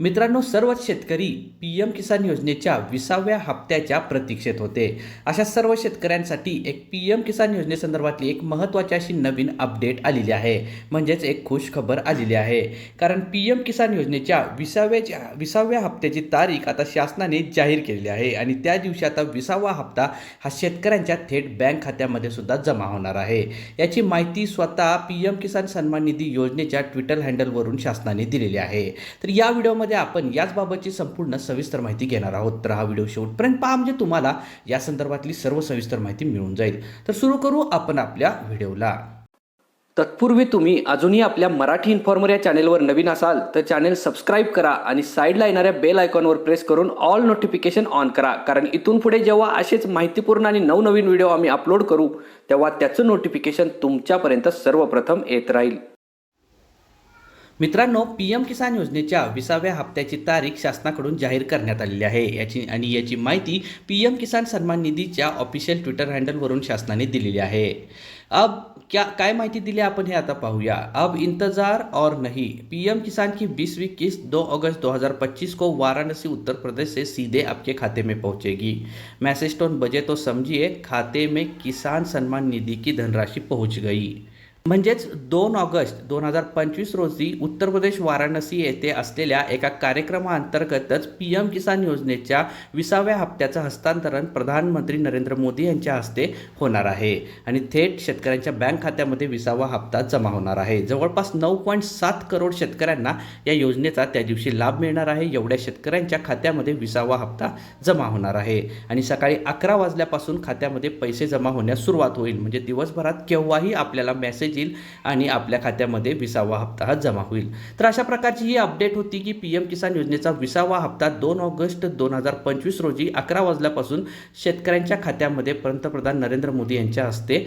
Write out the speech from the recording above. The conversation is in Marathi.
मित्रांनो सर्वच शेतकरी पी एम किसान योजनेच्या विसाव्या हप्त्याच्या प्रतीक्षेत होते. अशा सर्व शेतकऱ्यांसाठी एक पी एम किसान योजनेसंदर्भातली एक महत्त्वाची अशी नवीन अपडेट आलेली आहे. म्हणजेच एक खुश खबर आलेली आहे. कारण पी एम किसान योजनेच्या विसाव्याच्या विसाव्या हप्त्याची तारीख आता शासनाने जाहीर केलेली आहे आणि त्या दिवशी आता विसावा हप्ता हा शेतकऱ्यांच्या थेट बँक खात्यामध्ये सुद्धा जमा होणार आहे. याची माहिती स्वतः पी एम किसान सन्मान निधी योजनेच्या ट्विटर हँडलवरून शासनाने दिलेली आहे. तर या व्हिडिओमध्ये आपण याचबाबतची संपूर्ण सविस्तर माहिती घेणार आहोत. तर हा व्हिडिओ शेवटपर्यंत पहा म्हणजे तुम्हाला या संदर्भातली सर्व सविस्तर माहिती मिळून जाईल. तर सुरू करू आपण आपल्या व्हिडिओला. तत्पूर्वी तुम्ही अजूनही आपल्या मराठी इन्फॉर्मर या चॅनेलवर नवीन असाल तर चॅनेल सबस्क्राईब करा आणि साईडला येणाऱ्या बेल आयकॉनवर प्रेस करून ऑल नोटिफिकेशन ऑन करा. कारण इथून पुढे जेव्हा असेच माहितीपूर्ण आणि नवनवीन व्हिडिओ आम्ही अपलोड करू तेव्हा त्याचं नोटिफिकेशन तुमच्यापर्यंत सर्वप्रथम येत राहील. मित्रांनो पी एम किसान योजनेच्या विसाव्या हप्त्याची तारीख शासनाकडून जाहीर करण्यात आलेली आहे. याची आणि याची माहिती पी एम किसान सन्मान निधीच्या ऑफिशियल ट्विटर हँडलवरून शासनाने दिलेली आहे. अब क्या काय माहिती दिली आपण हे आता पाहूया. अब इंतजार और नहीं. पीएम किसान की बीसवीं किस्त 2 अगस्त 2025 को वाराणसी उत्तर प्रदेश से सीधे आपके खाते में पहुंचेगी. मैसेज टोन बजे तो समझिए खाते में किसान सम्मान निधि की धनराशि पहुंच गई. म्हणजेच दोन ऑगस्ट दोन हजार पंचवीस रोजी उत्तर प्रदेश वाराणसी येथे असलेल्या एका कार्यक्रमाअंतर्गतच पी एम किसान योजनेच्या विसाव्या हप्त्याचं हस्तांतरण प्रधानमंत्री नरेंद्र मोदी यांच्या हस्ते होणार आहे. आणि थेट शेतकऱ्यांच्या बँक खात्यामध्ये विसावा हप्ता जमा होणार आहे. जवळपास नऊ पॉईंट सात करोड शेतकऱ्यांना या योजनेचा त्या दिवशी लाभ मिळणार आहे. एवढ्या शेतकऱ्यांच्या खात्यामध्ये विसावा हप्ता जमा होणार आहे. आणि सकाळी अकरा वाजल्यापासून खात्यामध्ये पैसे जमा होण्यास सुरुवात होईल. म्हणजे दिवसभरात केव्हाही आपल्याला मेसेज येतील आणि आपल्या खात्यामध्ये विसावा हप्ता हा जमा होईल. तर अशा प्रकारची ही अपडेट होती की पी एम किसान योजनेचा विसावा हप्ता दोन ऑगस्ट दोन हजार पंचवीस रोजी अकरा वाजल्यापासून शेतकऱ्यांच्या खात्यामध्ये पंतप्रधान नरेंद्र मोदी यांच्या हस्ते